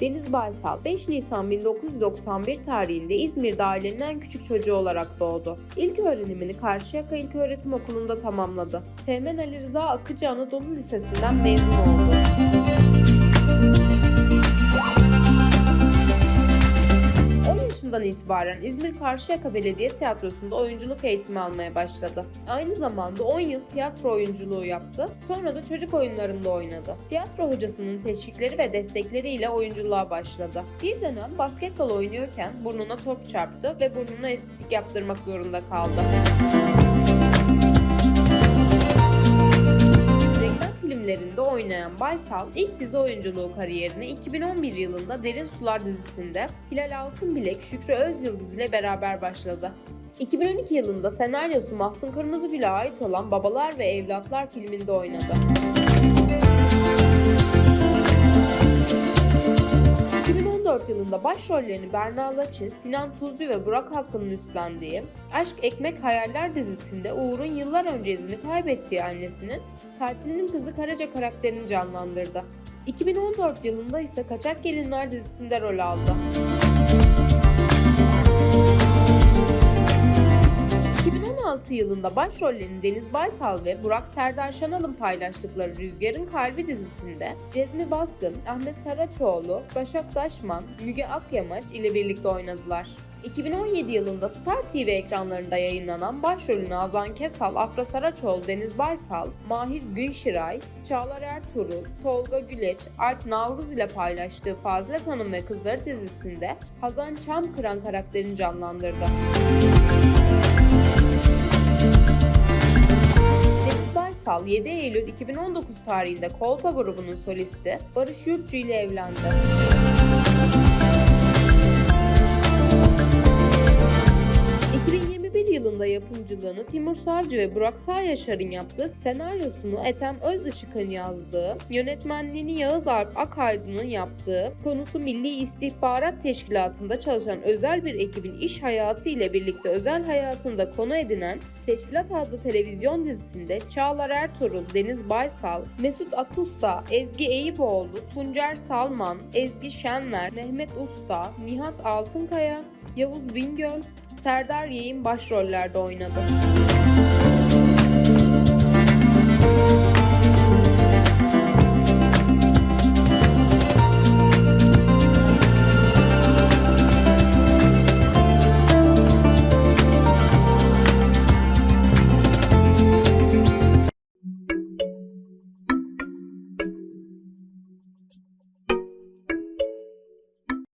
Deniz Baysal 5 Nisan 1991 tarihinde İzmir'de ailenin en küçük çocuğu olarak doğdu. İlk öğrenimini Karşıyaka İlköğretim Okulu'nda tamamladı. Teğmen Ali Rıza Akıcı Anadolu Lisesi'nden mezun oldu. Yaşından itibaren İzmir Karşıyaka Belediye Tiyatrosu'nda oyunculuk eğitimi almaya başladı. Aynı zamanda 10 yıl tiyatro oyunculuğu yaptı. Sonra da çocuk oyunlarında oynadı. Tiyatro hocasının teşvikleri ve destekleriyle oyunculuğa başladı. Bir dönem basketbol oynuyorken burnuna top çarptı ve burnuna estetik yaptırmak zorunda kaldı. Oynayan Baysal ilk dizi oyunculuğu kariyerine 2011 yılında Derin Sular dizisinde Hilal Altınbilek, Şükrü Özyıldız ile beraber başladı. 2012 yılında senaryosu Mahsun Kırmızıgül'e ait olan Babalar ve Evlatlar filminde oynadı. 2014 yılında başrollerini Berna Laçin, Sinan Tuzcu ve Burak Hakkı'nın üstlendiği Aşk Ekmek Hayaller dizisinde Uğur'un yıllar önce izini kaybettiği annesinin katilinin kızı Karaca karakterini canlandırdı. 2014 yılında ise Kaçak Gelinler dizisinde rol aldı. 2016 yılında başrollerini Deniz Baysal ve Burak Serdar Şanal'ın paylaştıkları Rüzgar'ın Kalbi dizisinde Cezmi Baskın, Ahmet Saraçoğlu, Başak Daşman, Müge Akyamaç ile birlikte oynadılar. 2017 yılında Star TV ekranlarında yayınlanan başrolünü Azan Kesal, Afra Saraçoğlu, Deniz Baysal, Mahir Günşiray, Çağlar Ertuğrul, Tolga Güleç, Alp Navruz ile paylaştığı Fazilet Hanım ve Kızları dizisinde Hazan Çamkıran karakterini canlandırdı. Deniz Baysal 7 Eylül 2019 tarihinde Kolpa grubunun solisti Barış Yurtçu ile evlendi. ...2021 yılında yapımcılığını Timur Savcı ve Burak Sağyaşar'ın yaptığı senaryosunu Ethem Özışık'ın yazdığı, yönetmenliğini Yağız Alp Akaydın'ın yaptığı, konusu Milli İstihbarat Teşkilatı'nda çalışan özel bir ekibin iş hayatı ile birlikte özel hayatında konu edinen Teşkilat adlı televizyon dizisinde Çağlar Ertuğrul, Deniz Baysal, Mesut Akusta, Ezgi Eyüboğlu, Tuncer Salman, Ezgi Şenler, Mehmet Usta, Nihat Altınkaya, Yavuz Bingöl, Serdar Yeğin başrollerde oynadı.